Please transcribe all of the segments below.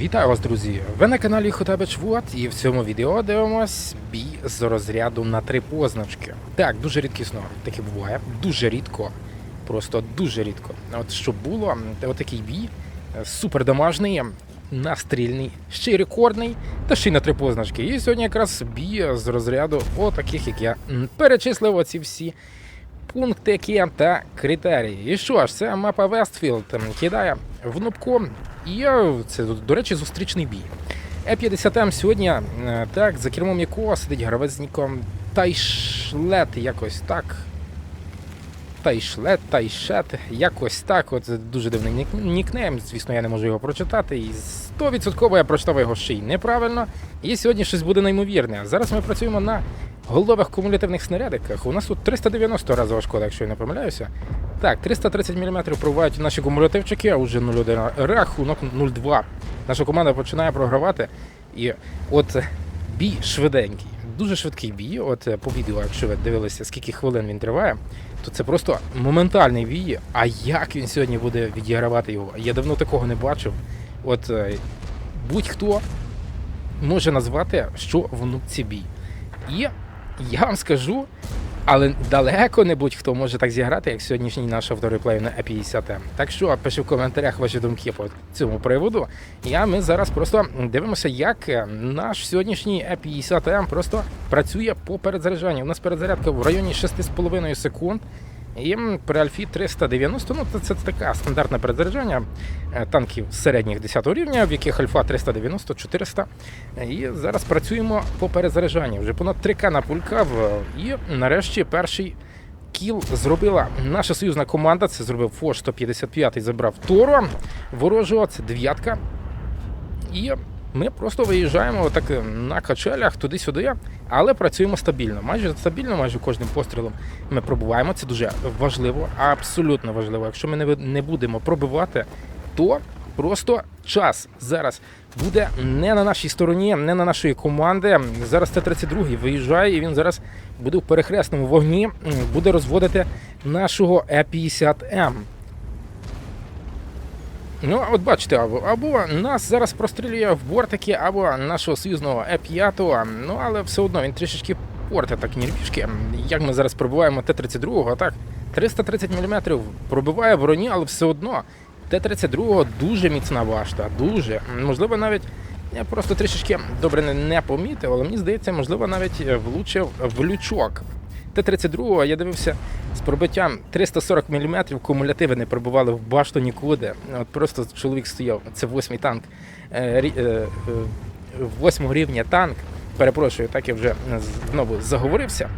Вітаю вас, друзі! Ви на каналі Хотабич Вот і в цьому відео дивимось бій з розряду на три позначки. Так, дуже рідкісно таке буває. Дуже рідко. Просто дуже рідко. От щоб було, от бій е, супер домашній, настрільний, ще й рекордний, та ще й на три позначки. І сьогодні якраз бій з розряду отаких, як я перечислив оці всі пунктики та критерії. І що ж, це мапа Вестфілд кидає в. І е, це, до речі, зустрічний бій. Е-50М сьогодні, е, так, за кермом якого сидить гравець з ніком Тайшлет, якось так. Тайшлет, Тайшет, якось так. От дуже дивний нікнейм. Звісно, я не можу його прочитати. І 100% я прочитав його ще й неправильно. І сьогодні щось буде неймовірне. Зараз ми працюємо на голдових кумулятивних снарядиках. У нас тут 390 разова шкода, якщо я не помиляюся. Так, 330 мм пробувають наші кумулятивчики, а вже 0,1 рахунок 0,2. Наша команда починає програвати. І от е, бій швиденький, дуже швидкий бій. От е, по відео, якщо ви дивилися, скільки хвилин він триває, то це просто моментальний бій. А як він сьогодні буде відігравати його? Я давно такого не бачив. От е, будь-хто може назвати, що в нубці бій. І я вам скажу, але далеко не будь-хто може так зіграти, як сьогоднішній наш автореплей на E50M. Так що пиши в коментарях ваші думки по цьому приводу. І ми зараз просто дивимося, як е, наш сьогоднішній E50M просто працює по перезаряджанню. У нас перезарядка в районі 6,5 секунд. І при Альфі 390, ну це, така стандартне перезаряджання е, танків середніх 10 рівня, в яких Альфа 390, 400. І зараз працюємо по перезаряджанню. Вже понад 3К напулькав. І нарешті перший кіл зробила наша союзна команда. Це зробив Фош 155 забрав Торо ворожого, це дев'ятка. І ми просто виїжджаємо отак на качелях туди-сюди, але працюємо стабільно. Майже стабільно, майже кожним пострілом ми пробуваємо. Це дуже важливо, абсолютно важливо. Якщо ми не будемо пробивати, то просто час зараз буде не на нашій стороні, не на нашої команди. Зараз Т-32 виїжджає, і він зараз буде в перехресному вогні, буде розводити нашого Е-50М. Ну, от бачите, або, або нас зараз прострілює в бортики, або нашого союзного Е5, ну але все одно він трішечки порте так нервішки. Як ми зараз пробуваємо Т-32, так, 330 мм пробиває броні, але все одно Т-32 дуже міцна башта, дуже. Можливо, навіть я просто трішечки добре не, помітив, але мені здається, можливо, навіть влучив в лючок. Т-32 я дивився з пробиттям 340 мм кумулятиви не пробували в башту нікуди. От просто чоловік стояв. Це восьмий танк. е, е, е, Восьмого рівня танк. Перепрошую, так я вже знову заговорився.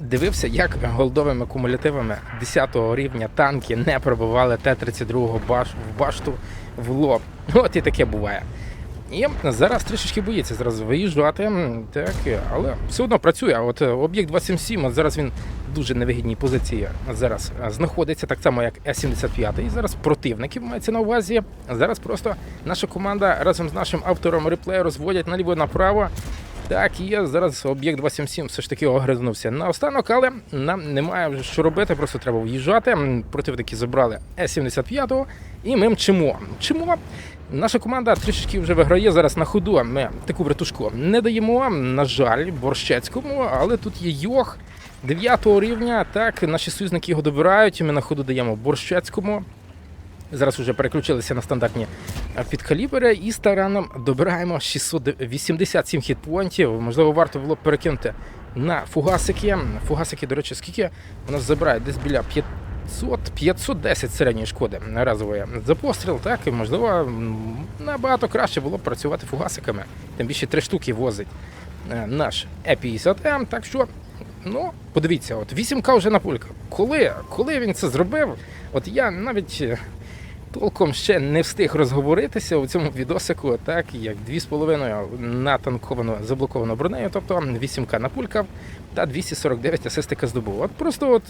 Дивився, як голдовими кумулятивами 10 рівня танки не пробивали Т-32 баш, в башту в лоб. От і таке буває. І зараз трішечки боїться зараз виїжджати, так, але все одно працює. А От е, об'єкт 277, от зараз він в дуже невигідній позиції зараз е, знаходиться, так само як С-75. І зараз противників мається на увазі. Зараз просто наша команда разом з нашим автором реплею розводять наліво-направо. Так, і зараз об'єкт 277 все ж таки огризнувся на останок, але нам немає що робити, просто треба в'їжджати. Противники забрали С-75 і ми мчимо. Мчимо. Наша команда трішечки вже виграє зараз на ходу. Ми таку братушку не даємо, на жаль, борщецькому, але тут є Йох 9 рівня. Так, наші союзники його добирають. Ми на ходу даємо борщецькому. Зараз вже переключилися на стандартні е, підкалібри і стараном добираємо 687 хітпоінтів. Можливо, варто було перекинути на фугасики. Фугасики, до речі, скільки у нас забирають? Десь біля 500, 510 середньої шкоди разової за постріл. Так, і можливо, набагато краще було б працювати фугасиками. Тим більше три штуки возить е, наш Е50М. Так що, ну, подивіться, от 8К вже на пулька. Коли, коли він це зробив, от я навіть. е, Толком ще не встиг розговоритися у цьому відосику, так як 2,5 натанковано заблоковано бронею, тобто 8К напулькав та 249 асистика здобув. От просто от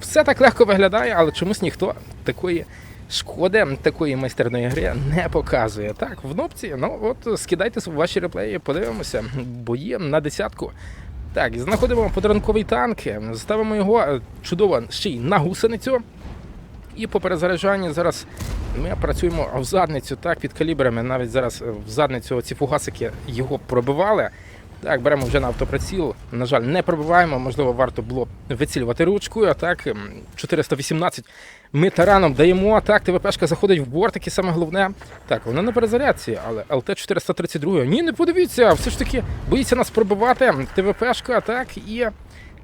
все так легко виглядає, але чомусь ніхто такої шкоди, такої майстерної гри не показує. Так, в нопці, ну от скидайте ваші реплеї, подивимося. Бої на десятку. Так, знаходимо подарунковий танк, ставимо його е, чудово ще й на гусеницю. І по перезаряджанні зараз ми працюємо в задницю, так, під калібрами. Навіть зараз е, в задницю ці фугасики його пробивали. Так, беремо вже на автоприціл. На жаль, не пробиваємо. Можливо, варто було вицілювати ручкою. А так, 418 ми тараном даємо. Так, ТВПшка заходить в бортики, саме головне. Так, вона на перезарядці, але ЛТ-432. Ні, не подивіться, все ж таки боїться нас пробивати. ТВПшка, так, і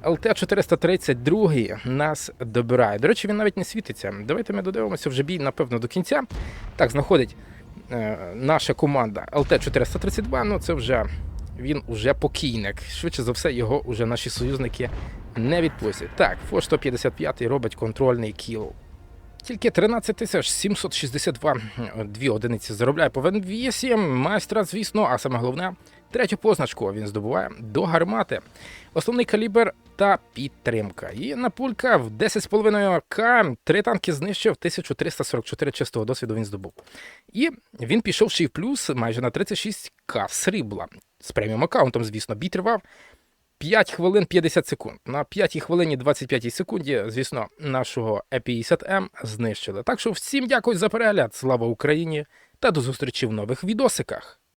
ЛТ-432 нас добирає. До речі, він навіть не світиться. Давайте ми додивимося вже бій, напевно, до кінця. Так, знаходить е, наша команда ЛТ-432, ну це вже він уже покійник. Швидше за все, його уже наші союзники не відпустять. Так, Фо 155 робить контрольний кіл. Тільки 13 тисяч 762 дві одиниці заробляє по ВН8. Майстра, звісно, а саме головне, третю позначку він здобуває до гармати. Основний калібр та підтримка. І на пулька в 10,5 К три танки знищив 1344 чистого досвіду він здобув. І він пішов ще й в плюс майже на 36 К срібла. З преміум аккаунтом, звісно, бій тривав 5 хвилин 50 секунд. На 5 хвилині 25 секунді, звісно, нашого E50M знищили. Так що всім дякую за перегляд. Слава Україні та до зустрічі в нових відосиках.